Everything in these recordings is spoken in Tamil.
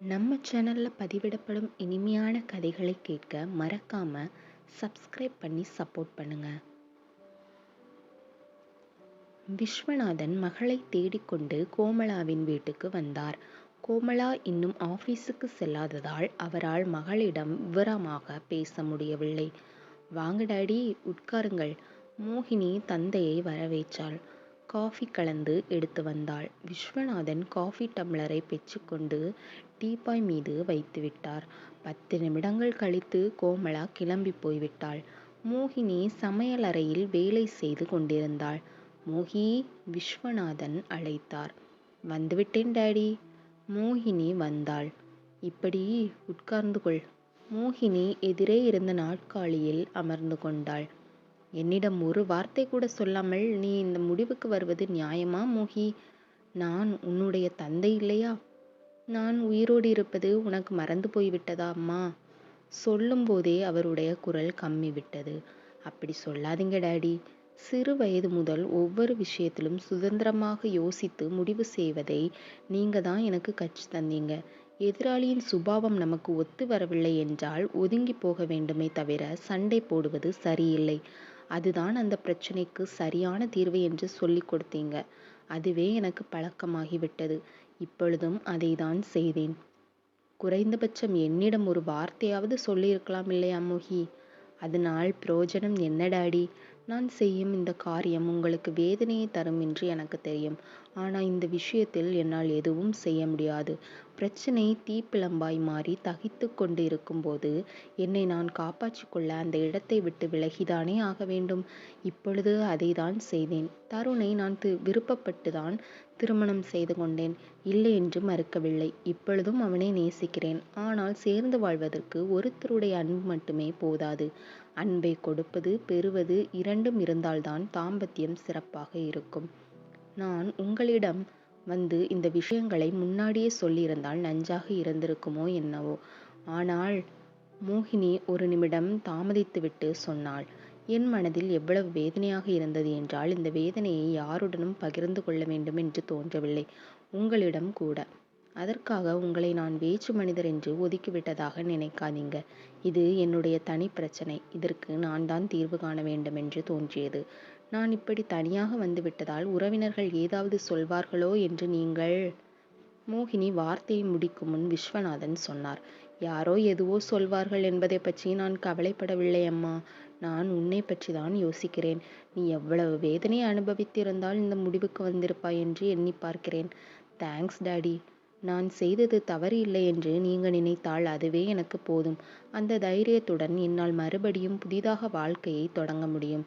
நம்ம சேனல்ல பதிவிடப்படும் இனிமையான கதைகளை கேட்க மறக்காம சப்ஸ்கிரைப் பண்ணி சப்போர்ட் பண்ணுங்க. விஸ்வநாதன் மகளை தேடிக்கொண்டு கோமலாவின் வீட்டுக்கு வந்தார். கோமலா இன்னும் ஆபீஸுக்கு செல்லாததால் அவரால் மகளிடம் விவரமாக பேச முடியவில்லை. வாங்க டாடி உட்காருங்கள். மோகினி தந்தையை வரவேற்றாள். காஃபி கலந்து எடுத்து வந்தாள். விஸ்வநாதன் காஃபி டம்ளரை பெற்றுக்கொண்டு டீப்பாய் மீது வைத்து விட்டார். பத்து நிமிடங்கள் கழித்து கோமலா கிளம்பி போய்விட்டாள். மோகினி சமையலறையில் வேலை செய்து கொண்டிருந்தாள். மோகி விஸ்வநாதன் அழைத்தார். வந்துவிட்டேன் டாடி. மோகினி வந்தாள். இப்படி உட்கார்ந்து கொள். மோகினி எதிரே இருந்த நாட்காலியில் அமர்ந்து கொண்டாள். என்னிடம் ஒரு வார்த்தை கூட சொல்லாமல் நீ இந்த முடிவுக்கு வருவது நியாயமா மோகி? நான் உன்னுடைய தந்தை இல்லையா? நான் உயிரோடு இருப்பது உனக்கு மறந்து போய்விட்டதா அம்மா? சொல்லும்போதே அவருடைய குரல் கம்மி விட்டது அப்படி சொல்லாதீங்க டாடி. சிறு வயது முதல் ஒவ்வொரு விஷயத்திலும் சுதந்திரமாக யோசித்து முடிவு செய்வதை நீங்க தான் எனக்கு கற்று தந்தீங்க. எதிராளியின் சுபாவம் நமக்கு ஒத்து வரவில்லை என்றால் ஒதுங்கி போக வேண்டுமே தவிர சண்டை போடுவது சரியில்லை. அதுதான் அந்த பிரச்சனைக்கு சரியான தீர்வு என்று சொல்லி கொடுத்தீங்க. அதுவே எனக்கு பழக்கமாகிவிட்டது. இப்பொழுதும் அதை தான் செய்தேன். குறைந்தபட்சம் என்னிடம் ஒரு வார்த்தையாவது சொல்லியிருக்கலாம் இல்லையா மோகி? அதனால் பிரயோஜனம் என்ன டாடி நான் செய்யும் இந்த காரியம் உங்களுக்கு வேதனையை தரும் என்று எனக்கு தெரியும். ஆனால் இந்த விஷயத்தில் என்னால் எதுவும் செய்ய முடியாது. பிரச்சனை தீப்பிழம்பாய் மாறி தகித்து கொண்டு இருக்கும்போது என்னை நான் காப்பாற்றிக் கொள்ள அந்த இடத்தை விட்டு விலகிதானே ஆக வேண்டும். இப்பொழுது அதை தான் செய்தேன். தருணை நான் விருப்பப்பட்டு தான் திருமணம் செய்து கொண்டேன். இல்லை என்று மறுக்கவில்லை. இப்பொழுதும் அவனை நேசிக்கிறேன். ஆனால் சேர்ந்து வாழ்வதற்கு ஒருத்தருடைய அன்பு மட்டுமே போதாது. அன்பை கொடுப்பது பெறுவது இரண்டும் இருந்தால்தான் தாம்பத்தியம் சிறப்பாக இருக்கும். நான் உங்களிடம் வந்து இந்த விஷயங்களை முன்னாடியே சொல்லியிருந்தால் நஞ்சாக இருந்திருக்குமோ என்னவோ. ஆனால் மோகினி ஒரு நிமிடம் தாமதித்துவிட்டு சொன்னாள் என் மனதில் எவ்வளவு வேதனையாக இருந்தது என்றால் இந்த வேதனையை யாருடனும் பகிர்ந்து கொள்ள வேண்டும் என்று தோன்றவில்லை. உங்களிடம் கூட. அதற்காக உங்களை நான் வேற்று மனிதர் என்று ஒதுக்கிவிட்டதாக நினைக்காதீங்க. இது என்னுடைய தனி பிரச்சனை. இதற்கு நான் தான் தீர்வு காண வேண்டும் என்று தோன்றியது. நான் இப்படி தனியாக வந்து விட்டதால் உறவினர்கள் ஏதாவது சொல்வார்களோ என்று நீங்கள்? மோகினி வார்த்தையை முடிக்கும் முன் விஸ்வநாதன் சொன்னார். யாரோ எதுவோ சொல்வார்கள் என்பதை பற்றி நான் கவலைப்படவில்லை அம்மா. நான் உன்னை பற்றி தான் யோசிக்கிறேன். நீ எவ்வளவு வேதனை அனுபவித்திருந்தால் இந்த முடிவுக்கு வந்திருப்பாய் என்று எண்ணி பார்க்கிறேன். Thanks daddy. நான் செய்தது தவறு இல்லை என்று நீங்கள் நினைத்தால் அதுவே எனக்கு போதும். அந்த தைரியத்துடன் என்னால் மறுபடியும் புதிதாக வாழ்க்கையை தொடங்க முடியும்.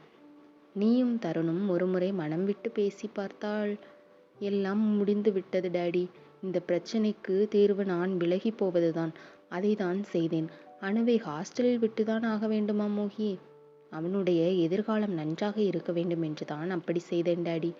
நீயும் தருணும் ஒருமுறை மனம் விட்டு பேசி பார்த்தால் எல்லாம் முடிந்து விட்டது டேடி. இந்த பிரச்சனைக்கு தீர்வு நான் விலகி போவதுதான். அதை தான் செய்தேன். அணுவை ஹாஸ்டலில் விட்டுதான் ஆக வேண்டுமா மோகி? அவனுடைய எதிர்காலம் நன்றாக இருக்க வேண்டும் என்று தான் அப்படி செய்தேன் டாடி.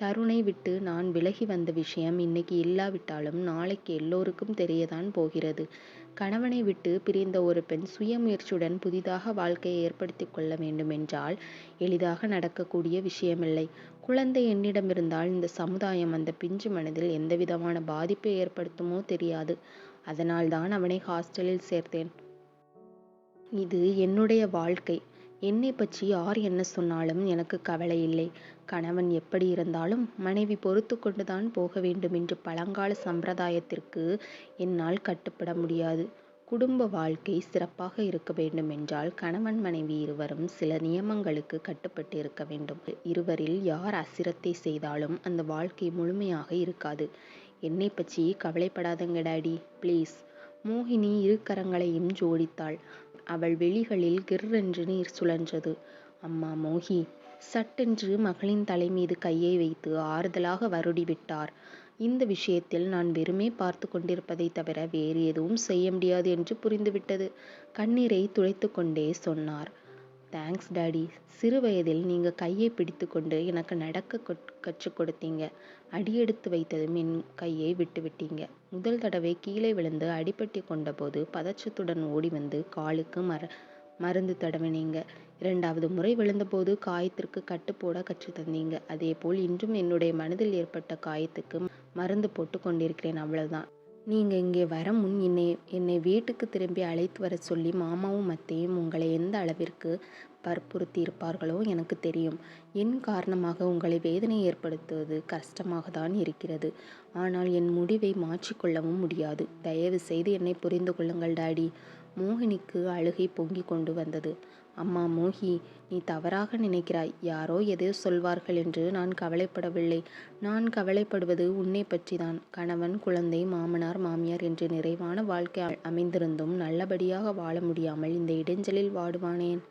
தருணை விட்டு நான் விலகி வந்த விஷயம் இன்னைக்கு இல்லாவிட்டாலும் நாளைக்கு எல்லோருக்கும் தெரியதான் போகிறது. கணவனை விட்டு பிரிந்த ஒரு பெண் சுயமுயற்சியுடன் புதிதாக வாழ்க்கையை ஏற்படுத்தி கொள்ள வேண்டுமென்றால் எளிதாக நடக்கக்கூடிய விஷயமில்லை. குழந்தை என்னிடம் இருந்தால் இந்த சமுதாயம் அந்த பிஞ்சு மனதில் எந்த விதமான பாதிப்பை ஏற்படுத்துமோ தெரியாது. அதனால் தான் அவனை ஹாஸ்டலில் சேர்த்தேன். இது என்னுடைய வாழ்க்கை. என்னை பற்றி யார் என்ன சொன்னாலும் எனக்கு கவலை இல்லை. கணவன் எப்படி இருந்தாலும் மனைவி பொறுத்து கொண்டுதான் போக வேண்டும் என்று பழங்கால சம்பிரதாயத்திற்கு என்னால் கட்டுப்பட முடியாது. குடும்ப வாழ்க்கை சிறப்பாக இருக்க வேண்டும் என்றால் கணவன் மனைவி இருவரும் சில நியமங்களுக்கு கட்டுப்பட்டு இருக்க வேண்டும். இருவரில் யார் அசிரத்தை செய்தாலும் அந்த வாழ்க்கை முழுமையாக இருக்காது. என்னை பற்றி கவலைப்படாதங்க டாடி. ப்ளீஸ். மோகினி இரு கரங்களையும் ஜோடித்தாள். அவள் வெளிகளில் கிர்ரென்று நீர் சுழன்றது. அம்மா மோகி சட்டென்று மகளின் தலை மீது கையை வைத்து ஆறுதலாக வருடி விட்டார். இந்த விஷயத்தில் நான் வெறுமே பார்த்து கொண்டிருப்பதை தவிர வேறு எதுவும் செய்ய முடியாது என்று புரிந்துவிட்டது. கண்ணீரை துடைத்து கொண்டே சொன்னார். தேங்க்ஸ் டாடி சிறு வயதில் நீங்கள் கையை பிடித்து கொண்டு எனக்கு நடக்க கற்றுக் கொடுத்தீங்க. அடியெடுத்து வைத்ததும் என் கையை விட்டு விட்டீங்க. முதல் தடவை கீழே விழுந்து அடிபட்டு கொண்டபோது பதற்றத்துடன் ஓடி வந்து காலுக்கு மர மருந்து தடவினீங்க. இரண்டாவது முறை விழுந்தபோது காயத்திற்கு கட்டு போட கற்று தந்தீங்க. அதே போல் இன்றும் என்னுடைய மனதில் ஏற்பட்ட காயத்துக்கு மருந்து போட்டு கொண்டிருக்கிறேன் அவ்வளவுதான். நீங்கள் இங்கே வர முன் என்னை என்னை வீட்டுக்கு திரும்பி அழைத்து வரச் சொல்லி மாமாவும் அத்தையும் உங்களை எந்த அளவிற்கு வற்புறுத்தி இருப்பார்களோ எனக்கு தெரியும். என் காரணமாக உங்களை வேதனை ஏற்படுத்துவது கஷ்டமாக தான் இருக்கிறது. ஆனால் என் முடிவை மாற்றிக் கொள்ளவும் முடியாது. தயவு செய்து என்னை புரிந்து கொள்ளுங்கள் டாடி. மோகினிக்கு அழுகை பொங்கிக் கொண்டு வந்தது. அம்மா மோகி நீ தவறாக நினைக்கிறாய். யாரோ எதோ சொல்வார்கள் என்று நான் கவலைப்படவில்லை. நான் கவலைப்படுவது உன்னை பற்றிதான். கணவன் குழந்தை மாமனார் மாமியார் என்று நிறைவான வாழ்க்கை அமைந்திருந்தும் நல்லபடியாக வாழ முடியாமல் இந்த இடைஞ்சலில் வாடுவானேன்?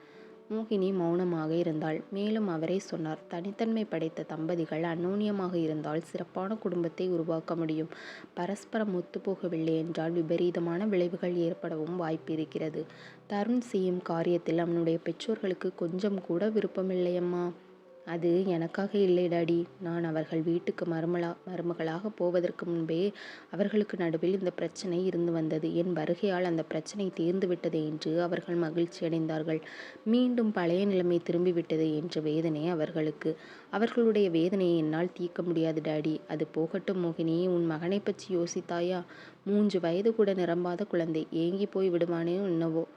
மோகினி மௌனமாக இருந்தாள். மேலும் அவரே சொன்னார். தனித்தன்மை படைத்த தம்பதிகள் அந்யோன்யமாக இருந்தால் சிறப்பான குடும்பத்தை உருவாக்க முடியும். பரஸ்பரம் ஒத்துப்போகவில்லை என்றால் விபரீதமான விளைவுகள் ஏற்படவும் வாய்ப்பிருக்கிறது. தருண் செய்யும் காரியத்தில் அவனுடைய பெற்றோர்களுக்கு கொஞ்சம் கூட விருப்பமில்லையம்மா. அது எனக்காக இல்லை டாடி. நான் அவர்கள் வீட்டுக்கு மருமலா மருமகளாகப் போவதற்கு முன்பே அவர்களுக்கு நடுவில் இந்த பிரச்சனை இருந்து வந்தது. என் வருகையால் அந்த பிரச்சனை தீர்ந்து தீர்ந்துவிட்டதே என்று அவர்கள் மகிழ்ச்சியடைந்தார்கள். மீண்டும் பழைய நிலைமை திரும்பிவிட்டது என்ற வேதனை அவர்களுக்கு. அவர்களுடைய வேதனையை என்னால் தீர்க்க முடியாது டாடி. அது போகட்டும் மோகினி. உன் மகனைப் பற்றி யோசித்தாயா? மூன்று வயது கூட நிரம்பாத குழந்தை. ஏங்கி போய் விடுவானே என்னவோ.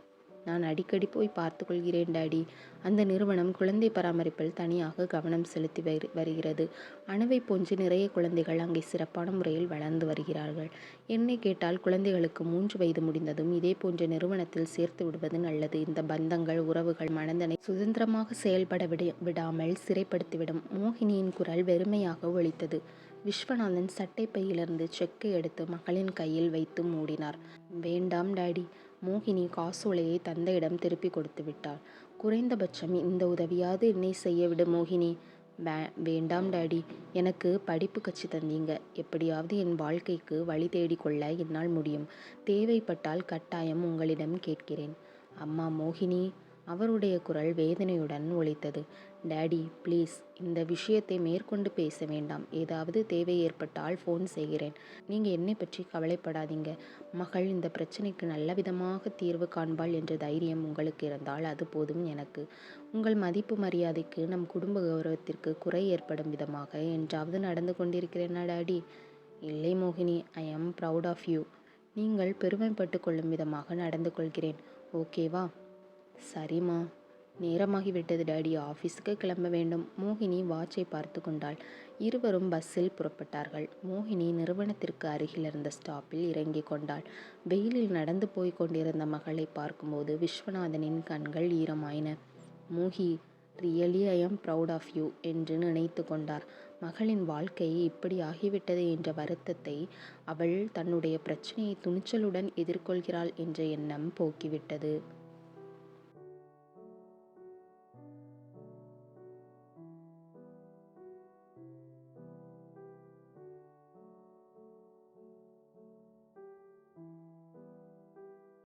நான் அடிக்கடி போய் பார்த்து கொள்கிறேன் டாடி. அந்த நிறுவனம் குழந்தை பராமரிப்பில் தனியாக கவனம் செலுத்தி வருகிறது. அணுவை போன்று நிறைய குழந்தைகள் அங்கே சிறப்பான முறையில் வளர்ந்து வருகிறார்கள். என்னை கேட்டால் குழந்தைகளுக்கு மூன்று வயது முடிந்ததும் இதேபோன்ற நிறுவனத்தில் சேர்த்து விடுவது நல்லது. இந்த பந்தங்கள் உறவுகள் மனதனை சுதந்திரமாக செயல்பட விடாமல் சிறைப்படுத்திவிடும். மோகினியின் குரல் வெறுமையாக ஒழித்தது விஸ்வநாதன் சட்டை பையிலிருந்து செக்கை எடுத்து மகளின் கையில் வைத்து மூடினார். வேண்டாம் டாடி. மோகினி காசோலையை தந்தையிடம் திருப்பிக் கொடுத்துவிட்டாள். குறைந்தபட்சம் இந்த உதவியாவது என்னை செய்ய விடு மோகினி. வேண்டாம் டாடி. எனக்கு படிப்பு கட்சி தந்தீங்க. எப்படியாவது என் வாழ்க்கைக்கு வழி தேடிக்கொள்ள என்னால் முடியும். தேவைப்பட்டால் கட்டாயம் உங்களிடம் கேட்கிறேன். அம்மா மோகினி. அவருடைய குரல் வேதனையுடன் ஒழித்தது டேடி ப்ளீஸ் இந்த விஷயத்தை மேற்கொண்டு பேச வேண்டாம். ஏதாவது தேவை ஏற்பட்டால் ஃபோன் செய்கிறேன். நீங்கள் என்னை பற்றி கவலைப்படாதீங்க. மகள் இந்தப் பிரச்சினைக்கு நல்லவிதமாக தீர்வு காண்பாள் என்ற தைரியம் உங்களுக்கு இருந்தால் அது போதும் எனக்கு. உங்கள் மதிப்பு மரியாதைக்கு நம் குடும்ப கௌரவத்திற்கு குறை ஏற்படும் விதமாக என்றாவது நடந்து கொண்டிருக்கிறேனா டேடி இல்லை மோகினி. ஐ ஆம் ப்ரவுட் ஆஃப் யூ. நீங்கள் பெருமைப்பட்டு கொள்ளும் விதமாக நடந்து கொள்கிறேன். ஓகேவா? சரிம்மா. நேரமாகிவிட்டது டாடி. ஆஃபீஸுக்கு கிளம்ப வேண்டும். மோகினி வாட்சை பார்த்து கொண்டாள். இருவரும் பஸ்ஸில் புறப்பட்டார்கள். மோகினி நிறுவனத்திற்கு அருகிலிருந்த ஸ்டாப்பில் இறங்கிக் கொண்டாள். வெயிலில் நடந்து போய் கொண்டிருந்த மகளைப் பார்க்கும்போது விஸ்வநாதனின் கண்கள் ஈரமாயின. Mohi really I am proud of you என்று நினைத்து கொண்டார். மகளின் வாழ்க்கை இப்படி ஆகிவிட்டது என்ற வருத்தத்தை அவள் தன்னுடைய பிரச்சனையை துணிச்சலுடன் எதிர்கொள்கிறாள் என்ற எண்ணம் போக்கிவிட்டது.